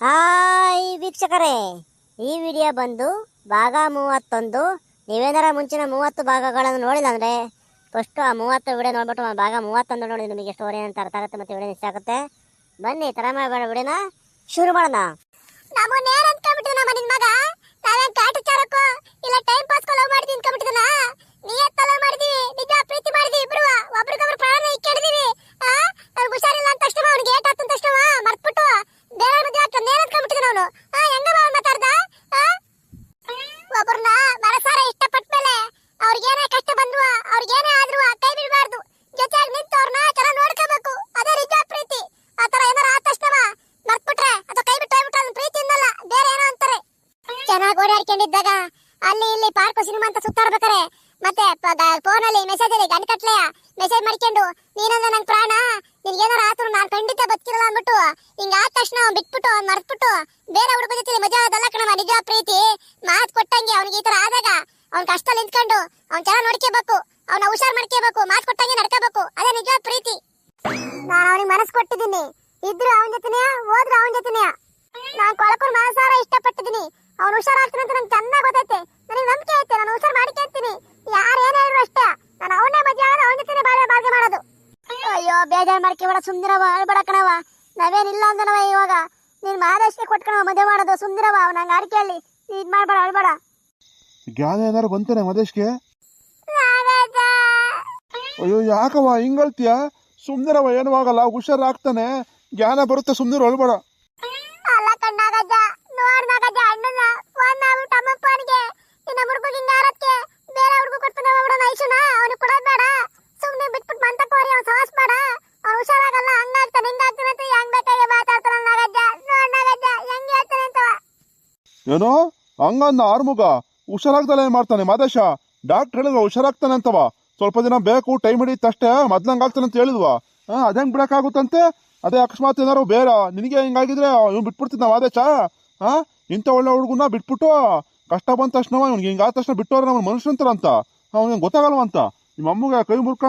Hi ವೀಕ್ಷಕರೇ, ಈ video ಬಂದು ಭಾಗ ಮೂವತ್ತೊಂದು. ನೀವೇನಾರ ಮುಂಚಿನ ಮೂವತ್ತು ಭಾಗಗಳನ್ನು ನೋಡಿಲ್ಲ ಅಂದರೆ ಫಸ್ಟು ಆ ಮೂವತ್ತು ವಿಡಿಯೋ ನೋಡ್ಬಿಟ್ಟು ಭಾಗ ಮೂವತ್ತೊಂದು ನೋಡಿ ನಿಮಗೆ ಸ್ಟೋರಿ ಅಂತ ಅರ್ಥ ಆಗುತ್ತೆ ಮತ್ತು ವಿಡಿಯೋ ಇಷ್ಟ ಆಗುತ್ತೆ. ಬನ್ನಿ ತರ ಮಾಡಬೇಡ, ವಿಡಿಯೋನ ಶುರು ಮಾಡೋಣ ನಾವು ನೇರ ಅನ್ಕೊಂಡ್ಬಿಟ್ಟು ನಮ್ಮ ನಿನ್ ಮಗ ನಾವೇನ್ ಕಾಟಚಾರಕ್ಕೋ ಇಲ್ಲ ಟೈಮ್ ಪಾಸ್ ಲವ್ ಮಾಡಿದ್ವಿ ಅನ್ಕೊಂಡ್ಬಿಟ್ಟಿದನ ನಿಯತ್ತ ಲವ್ ಮಾಡಿದೀವಿ ನಿಜ ಪ್ರೀತಿ ಮಾಡಿದೀವಿ ಇಬ್ರು ಒಬ್ರಿಗೊಬ್ರು ಪ್ರಾಣ ಇಕ್ಕಿಡಿದೀವಿ ಆ ನನ್ಗೆ ಹುಷಾರಿಲ್ಲ ಅಂತ ತಕ್ಷಣ ಅವ್ನಿಗೆ ಏಟ್ ಹತ್ತಂತ ತಕ್ಷಣ ಮರ್ತ್ಬಿಟ್ಟು ಬೇರೆ ಮದುವೆ ಆಗ್ತಾನೆ ನೇರ ಅನ್ಕೊಂಡ್ಬಿಟ್ಟಿದನ ಅವನು. ಹೆಂಗ ಅವ್ನು ಮಾತಾಡ್ದ? ಒಬ್ಬರನ್ನ ಮನಸಾರ ಇಷ್ಟಪಟ್ಟ ಮೇಲೆ ಅವ್ರಿಗೇನೇ ಕಷ್ಟ ಬಂದ್ರು ಅವ್ರಿಗೇನೇ ಆದ್ರು ಕೈ ಬಿಡಬಾರ್ದು. ಜೊತೆಯಾಗಿ ನಿಂತು ಅವ್ರನ್ನ ಚೆನ್ನಾಗಿ ನೋಡ್ಕೋಬೇಕು. ಅದೇ ನಿಜ ಪ್ರೀತಿ. ಆತರ ತರ ಏನಾರ ಆದ ತಕ್ಷಣ ಮರ್ತ್ಬಿಟ್ರೆ ಅಥವಾ ಕೈ ಬಿಟ್ಟು ಹೋಗ್ಬಿಟ್ರೆ ಅದನ್ನ ಪ್ರೀತಿ ಇನ್ನಲ್ಲ ಬೇರೆ ಏನೋ ಅಂತಾರೆ. ಚೆನ್ನಾಗಿ ಓಡಾಡ್ಕೊಂಡಿದ್ದಾಗ ಅಲ್ಲಿ ಇಲ್ಲಿ ಪಾರ್ಕ್ ಸಿನಿಮಾ ಅಂತ ಸುತ್ತಾಡ್ಬೇಕಾರೆ. ಮತ್ತೆ ಫೋನಲ್ಲಿ ಅಲ್ಲಿ ಮೆಸೇಜ್ ಅಲ್ಲಿ ಗಂಡ ಕಟ್ಲೆಯ ಮೆಸೇಜ್ ಮಾಡ್ಕೊಂಡು ನೀನಂದ ನನ್ ಪ್ರಾಣ? ನಿನ್ಗೇನಾರ ಆತರು ನಾನ್ ಖಂಡಿತ ಬದುಕಿರಲ್ಲ ಅಂದ್ಬಿಟ್ಟು ಹಿಂಗ ಆದ ತಕ್ಷಣ ಅವ್ನ್ ಬಿಟ್ಬಿಟ್ಟು, ಅವ್ನ್ ಮರ್ತ್ಬಿಟ್ಟು, ಬೇರೆ ಹುಡುಗ ಜೊತೆ ಮಜಾ ಅದಲ್ಲ ಕಣವ ನಿಜ ಪ್ರೀತಿ. ಮಾತ್ ಕೊಟ್ಟಂಗೆ ಅವ್ನಿಗೆ ಈ ತರ ಆದಾಗ ಅವ್ನ್ ಕಷ್ಟ ನಿಂತ್ಕೊಂಡು ಅವ್ನ್ ಚೆನ್ನಾಗಿ ನೋಡ್ಕೋಬೇಕು, ಅವ್ನ ಹುಷಾರ್ ಮಾಡ್ಕೋಬೇಕು, ಮಾತ್ ಕೊಟ್ಟಂಗೆ ನಡ್ಕೋಬೇಕು. ಅದೇ ನಿಜ ಪ್ರೀತಿ. ನಾನು ಅವನಿಗೆ ಮನಸ್ಸು ಕೊಟ್ಟಿದ್ದೀನಿ. ಇದ್ರು ಅವನ ಜೊತೆನೆಯ, ಹೋದ್ರು ಅವನ ಜೊತೆನೆಯ? ನಾನ್ ಕೊಳಕೂರ್ ಮನಸಾರ ಇಷ್ಟಪಟ್ಟಿದ್ದೀನಿ ಅವ್ನು ಹುಷಾರಾಗ್ತಾನೆ ಅಂತ ನಂಗೆ ಚೆನ್ನಾಗಿ ಗೊತ್ತೈತೆ ನನಗೆ ನಂಬಿಕೆ ಐತೆ ನಾನು ಹುಷಾರ್ ಮಾಡ್ಕೊಂತೀನಿ ಯಾರು ಏನೇ ಹೇಳಿದ್ರು ಅಷ್ಟೇ ನಾನು ಅವನೇ ಮದುವೆ ಆಗೋದು ಅವನ ಜೊತೆನೆ ಬಾಳ್ವೆ ಬಾಳ್ಗೆ ಮಾಡೋದು ಅಯ್ಯೋ ಬೇಜಾರು ಮಾಡ್ಕೊಬೇಡ ಸುಮ್ನಿರವ ಅಳ್ಬೇಡ ಕಣವ ನಾವೇನಿಲ್ಲ ಅಂದನವ ಇವಾಗ. ನೀನ್ ಮಹಾದೇಶ್ಗೆ ಕೊಟ್ಕಣವ ಮದುವೆ ಮಾಡೋದು. ಸುಮ್ನಿರವ ನಂಗೆ ಅಡಿಕೆ ಹೇಳಿ ನೀನ್ ಮಾಡ್ಬೇಡ ಅಳ್ಬೇಡ. ಜ್ಞಾನ ಏನಾರು ಮದೇಶ್ಗೆ ಅಯ್ಯೋ ಯಾಕವ ಹಿಂಗಳ್ತೀಯ? ಸುಮ್ನಿರವ ಏನೂ ಆಗಲ್ಲ. ಹುಷಾರಾಗ್ತಾನೆ. ಜ್ಞಾನ ಬರುತ್ತೆ ಸುಂದರ ಅಳ್ಬೇಡ. ಏನೋ? ಹಂಗನ್ನ ಆರ್ಮುಗ ಹುಷಾರಾಗ್ದಲ್ಲ ಏನ್ ಮಾಡ್ತಾನೆ ಮಾದೇಶ. ಡಾಕ್ಟರ್ ಹೇಳಿದ್ವ ಹುಷಾರಾಗ್ತಾನೆ ಅಂತವ. ಸ್ವಲ್ಪ ದಿನ ಬೇಕು, ಟೈಮ್ ಹಿಡಿಯುತ್ತೆ ಅಷ್ಟೇ, ಮೊದ್ಲಂಗ್ ಆಗ್ತಾನೆ ಅಂತ ಹೇಳಿದ್ವಾ. ಹಾ ಅದೇಂಗ್ ಬಿಡಕ್ಕಾಗುತ್ತಂತೆ? ಅದೇ ಅಕಸ್ಮಾತ್ ಏನಾರು ಬೇರೆ ನಿನಗೆ ಹಿಂಗಾಗಿದ್ರೆ ಇವ್ನು ಬಿಟ್ಬಿಡ್ತಿದ್ದ ಮಾದೇಶ? ಆ ಇಂಥ ಒಳ್ಳೆ ಹುಡುಗನ ಬಿಟ್ಬಿಟ್ಟು ಕಷ್ಟ ಬಂದ ತಕ್ಷಣ ಇವ್ನಿಗೆ ಹಿಂಗಾದ ತಕ್ಷಣ ಬಿಟ್ಟವ್ರೆ ನಮ್ಮ ಅಂತ. ಅವ್ನಿಗೆ ಗೊತ್ತಾಗಲ್ವಂತ ನಿಮ್ಮ ಅಮ್ಮಗೆ ಕೈ ಮುರ್ಕ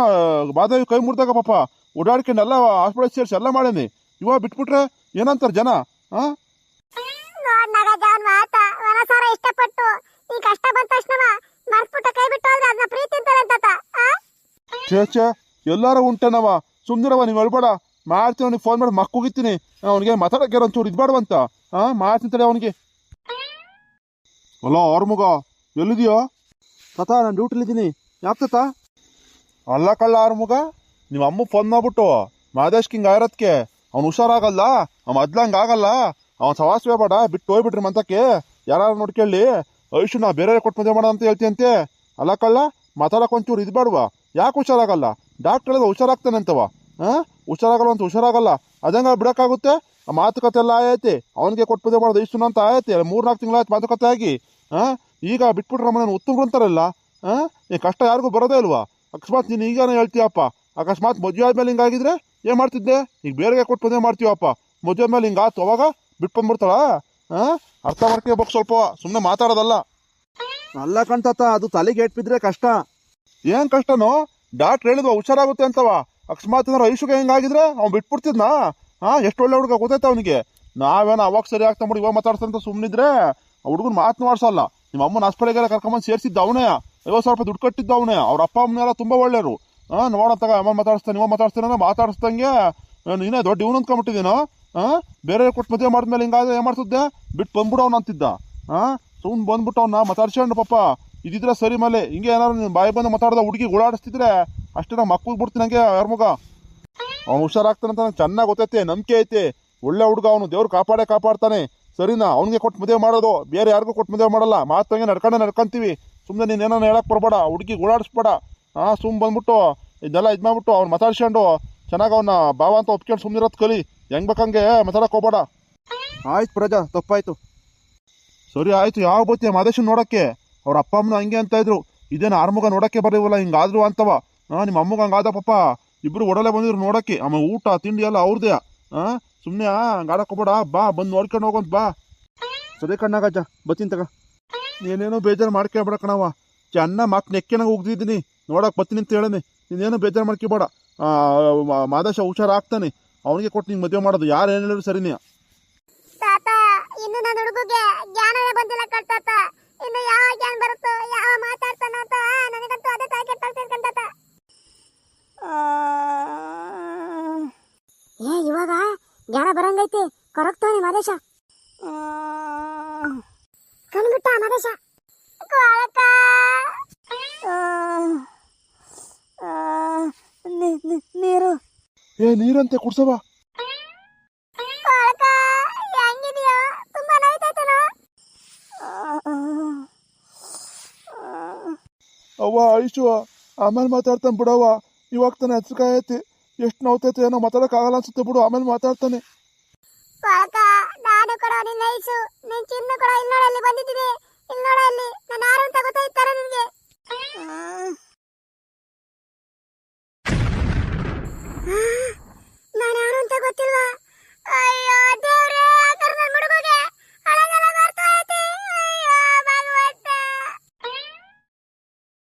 ಬಾದೇವಿ ಕೈ ಮುರಿದಾಗ ಪಾಪ ಓಡಾಡ್ಕೊಂಡು ಎಲ್ಲ ಹಾಸ್ಪಿಟಲ್ ಸೇರಿಸಿ ಎಲ್ಲ ಮಾಡೇನಿ. ಇವಾಗ ಬಿಟ್ಬಿಟ್ರೆ ಏನಂತಾರೆ ಜನ? ಹಾ? ಈ ಕಷ್ಟ ಬಂದ ತಕ್ಷಣ ಮರ್ಸ್ಬಿಟ್ಟ ಕೈ ಬಿಟ್ಟು ಹೋದ್ರೆ ಅದನ್ನ ಪ್ರೀತಿ ಅಂತಾರೆ ಛೇ ಎಲ್ಲಾರು ಉಂಟನವ. ಸುಮ್ನಿರವ, ನೀವು ಹೇಳ್ಬೇಡ. ಮಾಡ್ತೀನಿ ಅವ್ನಿಗೆ ಫೋನ್ ಮಾಡಿ ಮಕ್ಕುಗಿತ್ತೀನಿ ಅವನಿಗೆ ಮಾತಾಡಕ್ಕೆ ಒಂಚೂರು ಅಂತ ಹಾ ಮಾಡ್ತೀನಿ ತಡೆ ಅವನಿಗೆ. ಅಲ್ಲ ಆರ್ಮುಗ, ಎಲ್ಲಿದೆಯೋ? ತಾತ, ನಾನು ಡ್ಯೂಟಿಲಿದ್ದೀನಿ. ಯಾಕೆ ತಾತ? ಅಲ್ಲ ಕಳ್ಳ ಆರ್ಮುಗ ನಿಮ್ಮ ಅಮ್ಮ ಫೋನ್ ಮಾಡ್ಬಿಟ್ಟು ಮಾದೇಶ್ ಹಿಂಗೆ ಆಗಿರೋದಕ್ಕೆ ಅವ್ನು ಹುಷಾರಾಗಲ್ಲ ಅವ್ನು ಅದ್ಲಂಗೆ ಆಗಲ್ಲ, ಅವ್ನು ಸವಾಸವೇ ಬೇಡ ಬಿಟ್ಟು ಹೋಗ್ಬಿಟ್ರಿ ಮಂತಕ್ಕೆ. ಯಾರು ನೋಡ್ಕೊಳ್ಳಿ ಐಶುನ ಬೇರೆ ಕೊಟ್ಟು ಮದುವೆ ಮಾಡ ಅಂತ ಹೇಳ್ತೀಯಂತೆ? ಅಲ್ಲ ಕಳ್ಳ, ಮಾತಾಡಕ್ಕೆ ಒಂಚೂರು ಇದು ಬೇಡವಾ? ಯಾಕೆ ಹುಷಾರಾಗಲ್ಲ? ಡಾಕ್ಟರ್ ಹೇಳಿದ ಹುಷಾರಾಗ್ತಾನೆ ಅಂತವ? ಹಾಂ ಹುಷಾರಾಗಲ್ಲ ಅಂತ ಹುಷಾರಾಗಲ್ಲ. ಅದಂಗೆ ಬಿಡೋಕ್ಕಾಗುತ್ತೆ? ಆ ಮಾತುಕತೆ ಎಲ್ಲ ಆಯೈತಿ. ಅವನಿಗೆ ಕೊಟ್ಟು ಮದುವೆ ಮಾಡೋದು ಇಷ್ಟು ಅಂತ ನಾಲ್ಕು ಮೂರ್ನಾಲ್ಕು ತಿಂಗಳಾಯ್ತು ಮಾತುಕತೆ ಆಗಿ. ಹಾಂ ಈಗ ಬಿಟ್ಬಿಟ್ರೆ ಮನೇನು ಉತ್ತಮ ಅಂತಾರಲ್ಲ? ಹಾಂ ಈ ಕಷ್ಟ ಯಾರಿಗೂ ಬರೋದೇ ಇಲ್ವಾ? ಅಕಸ್ಮಾತ್ ನೀನು ಈಗನೇ ಹೇಳ್ತೀಯಪ್ಪ. ಅಕಸ್ಮಾತ್ ಮದುವೆ ಆದ್ಮೇಲೆ ಹಿಂಗಾಗಿದ್ರೆ ಏನು ಮಾಡ್ತಿದ್ದೆ? ಈಗ ಬೇರೆಗೆ ಕೊಟ್ಟು ಮದುವೆ ಮಾಡ್ತೀವಪ್ಪ. ಮದುವೆ ಮೇಲೆ ಹಿಂಗಾತು ಅವಾಗ ಬಿಟ್ಟು ಬಂದ್ಬಿಡ್ತಾಳ ಹಾಂ ಅರ್ಥ ಮಾಡ್ಕೋಬೇಕು ಸ್ವಲ್ಪ? ಸುಮ್ಮನೆ ಮಾತಾಡೋದಲ್ಲ. ಅಲ್ಲ ಕಣ್ತಾತ ಅದು ತಲೆಗೆ ಬಿದ್ರೆ ಕಷ್ಟ. ಏನ್ ಕಷ್ಟನೋ? ಡಾಕ್ಟ್ರ್ ಹೇಳಿದ್ವ ಹುಷಾರಾಗುತ್ತೆ ಅಂತವ. ಅಕಸ್ಮಾತ್ ಏನಾರು ಐಶುಗೆ ಹೆಂಗಾಗಿದ್ರೆ ಅವ್ನು ಬಿಟ್ಬಿಡ್ತಿದ್ನಾ? ಹಾ ಎಷ್ಟು ಒಳ್ಳೆ ಹುಡುಗ ಗೊತ್ತೈತೆ ಅವನಿಗೆ? ನಾವೇನೋ ಅವಾಗ ಸರಿ ಆಗ್ತಾ ಮಾಡಿ ಇವಾಗ ಮಾತಾಡ್ತಂತ ಸುಮ್ಮನಿದ್ರೆ ಆ ಮಾತು ಮಾಡ್ಸಲ್ಲ. ನಿಮ್ಮ ಅಮ್ಮನ ಆಸ್ಪತ್ರೆಗೆಲ್ಲ ಕರ್ಕೊಂಬಂದು ಸೇರಿಸಿದ್ದ ಅವನೇ. ಐವತ್ತು ಸಾವಿರ ರೂಪಾಯಿ ದುಡ್ಡು ಕಟ್ಟಿದ್ದ ಅವನೇ. ಅವ್ರ ಅಪ್ಪ ಅಮ್ಮನೆಲ್ಲ ತುಂಬ ಒಳ್ಳೆಯವರು. ಹಾಂ ನೋಡಂತಾಗ ಅಮ್ಮ ಮಾತಾಡಿಸ್ತಾನೆ ಇವಾಗ ಮಾತಾಡಿಸ್ತಾನೆ ಮಾತಾಡಿಸ್ದಂಗೆ. ನೀನೇ ದೊಡ್ಡ ಇವನು ಅಂದ್ಕೊಂಬಿಟ್ಟಿದ್ದೀನೋ ಹಾಂ? ಬೇರೆ ಕೊಟ್ಟು ಮದುವೆ ಮಾಡಿದ್ಮೇಲೆ ಹಿಂಗಾದ್ರೆ ಏನು ಮಾಡ್ತಿದ್ದೆ? ಬಿಟ್ಟು ಬಂದ್ಬಿಡು ಅವ್ನ ಅಂತಿದ್ದ. ಹಾಂ ಸುಮ್ಮನೆ ಬಂದ್ಬಿಟ್ಟು ಅವ್ನ ಮಾತಾಡ್ಸ್ಕೊಂಡು ಪಾಪ. ಇದಿದ್ರೆ ಸರಿ ಮೇಲೆ. ಹಿಂಗೆ ಏನಾದ್ರು ನೀನು ಬಾಯಿ ಬಂದು ಮಾತಾಡ್ದ ಹುಡುಗಿ ಓಡಾಡಿಸ್ತಿದ್ರೆ ಅಷ್ಟೇ ನಮ್ಮ ಮಕ್ಕಳು ಬಿಡ್ತೀನಿ ನಂಗೆ ಯಾರ ಮಗ ಅವ್ನು ಹುಷಾರಾಗ್ತಾನೆ ಚೆನ್ನಾಗಿ ಗೊತ್ತೈತೆ, ನಂಬಿಕೆ ಐತೆ. ಒಳ್ಳೆ ಹುಡುಗ ಅವನು. ದೇವ್ರು ಕಾಪಾಡೇ ಕಾಪಾಡ್ತಾನೆ. ಸರಿನಾ? ಅವ್ನಿಗೆ ಕೊಟ್ಟು ಮದುವೆ ಮಾಡೋದು. ಬೇರೆ ಯಾರಿಗೂ ಕೊಟ್ಟು ಮದುವೆ ಮಾಡಲ್ಲ. ಮಾತಂಗೆ ನಡ್ಕೊಂಡೆ ನಡ್ಕೊಂತೀವಿ. ಸುಮ್ಮನೆ ನೀನು ಏನೋ ಹೇಳಕ್ ಬರಬೇಡ. ಹುಡುಗಿ ಓಡಾಡಿಸ್ಬೇಡ. ಹಾಂ ಸುಮ್ಮ ಬಂದ್ಬಿಟ್ಟು ಇದೆಲ್ಲ ಇದು ಮಾಡ್ಬಿಟ್ಟು ಅವ್ನು ಮಾತಾಡ್ಸ್ಕೊಂಡು ಚೆನ್ನಾಗಿ ಅವನ್ನ ಭಾವ ಅಂತ ಒಪ್ಕೊಂಡು ಸುಮ್ಮನಿರೋದು ಕಲಿ. ಹೆಂಗ್ ಬೇಕಂಗೆ ಮಾತಾಡಕ್ ಹೋಗ್ಬೇಡ. ಆಯ್ತು ಪ್ರಜಾ ತಪ್ಪಾಯ್ತು. ಸರಿ ಆಯ್ತು ಯಾವ ಬತ್ತಿ ಮಾದೇಶನ್ ನೋಡಕ್ಕೆ? ಅವ್ರ ಅಪ್ಪ ಅಮ್ಮನ ಹಂಗೆ ಅಂತ ಇದ್ರು. ಇದೇನು ಆರ್ಮುಗ ನೋಡಕ್ಕೆ ಬರೀವಲ್ಲ ಹಿಂಗಾದ್ರು ಅಂತವ. ಹಾ ನಿಮ್ಮ ಅಮ್ಮಗ ಹಂಗಾದ ಪಪ್ಪ ಇಬ್ರು ಒಡಲೆ ಬಂದಿದ್ರು ನೋಡಕ್ಕೆ. ಅಮ್ಮ ಊಟ ತಿಂಡಿ ಎಲ್ಲ ಅವ್ರದ್ದೇ ಹಾ ಸುಮ್ಮನೆ ಹಂಗಾಡಕ್ ಹೋಗ್ಬೇಡ. ಬಾ ಬಂದು ನೋಡ್ಕೊಂಡು ಹೋಗಂತ ಬಾ. ಸರಿ ಕಣ್ಣಾಗಜ್ಜ ಬತ್ತೀನಿ ತಗ. ನೀನೇನೋ ಬೇಜಾರು ಮಾಡ್ಕೊಬೇಡ ಕಣವ ಚೆನ್ನಾಗಿ ಮಾಕ್ ನೆಕ್ಕೆನಾಗ ಉಗ್ದಿದ್ದೀನಿ. ನೋಡಕ್ ಬತ್ತೀನಿ ಅಂತ ಹೇಳೇನಿ. ನೀನೇನು ಬೇಜಾರು ಮಾಡ್ಕೊಬೇಡ ಮಾದೇಶ ಹುಷಾರಾಗ್ತಾನೆ ಅವನಿಗೆ ಕೊಟ್ಟು ನಿಂಗೆ ಮದುವೆ ಮಾಡೋದು. ಯಾರು ಏನು ಹೇಳಿದ್ರು ಸರಿನೇ. ತಾತ ಇನ್ನು ನನ್ನ ಹುಡುಗಗೆ ಜ್ಞಾನವೇ ಬಂದಿಲ್ಲ ಕಳ್ತಾತ ಇನ್ನು ಯಾವ ಜ್ಞಾನ ಬರುತ್ತೋ ಯಾವ ಮಾತಾಡ್ತಾನ ಅಂತ ನನಗಂತೂ ಅದೇ ತಲೆ ಕೆಟ್ಟಾಗ್ತೈತೆ ಕಣ್ತಾತ ಏ ಇವಾಗ ಜ್ಞಾನ ಬರಂಗೈತಿ. ಕೊರಗ್ತಾನೆ ಮಾದೇಶ. ಕಣ್ಬಿಟ್ಟ ಮದೇಶ ಕೊಳಕ ನೀರು ಏ ನೀರಂತೆ ಕುಡ್ಸವ ಅವ್ವ ಐಶು ಆಮೇಲೆ ಮಾತಾಡ್ತಾನೆ ಬಿಡವ್ವ. ಇವಾಗ ತಾನೆ ಹೆಸರುಕಾಯೈತಿ ಎಷ್ಟು ನೋವ್ತೈತೆ ಏನೋ ಮಾತಾಡೋಕ್ಕಾಗಲ್ಲ ಅನ್ಸುತ್ತೆ ಬಿಡು ಆಮೇಲೆ ಮಾತಾಡ್ತಾನೆ. ಕೊಳಕ ನಾನು ಕೂಡ ನಿನ್ನ ಐಸು ನಿನ್ ಚಿನ್ನ ಕೂಡ ಇಲ್ಲಿ ನೋಡಲ್ಲಿ ಬಂದಿದ್ದೀನಿ. ಇಲ್ಲಿ ನೋಡಲ್ಲಿ ನಾನು ಯಾರು ಅಂತ ಗೊತ್ತಾಯ್ತಾರ ನಿನ್ಗೆ.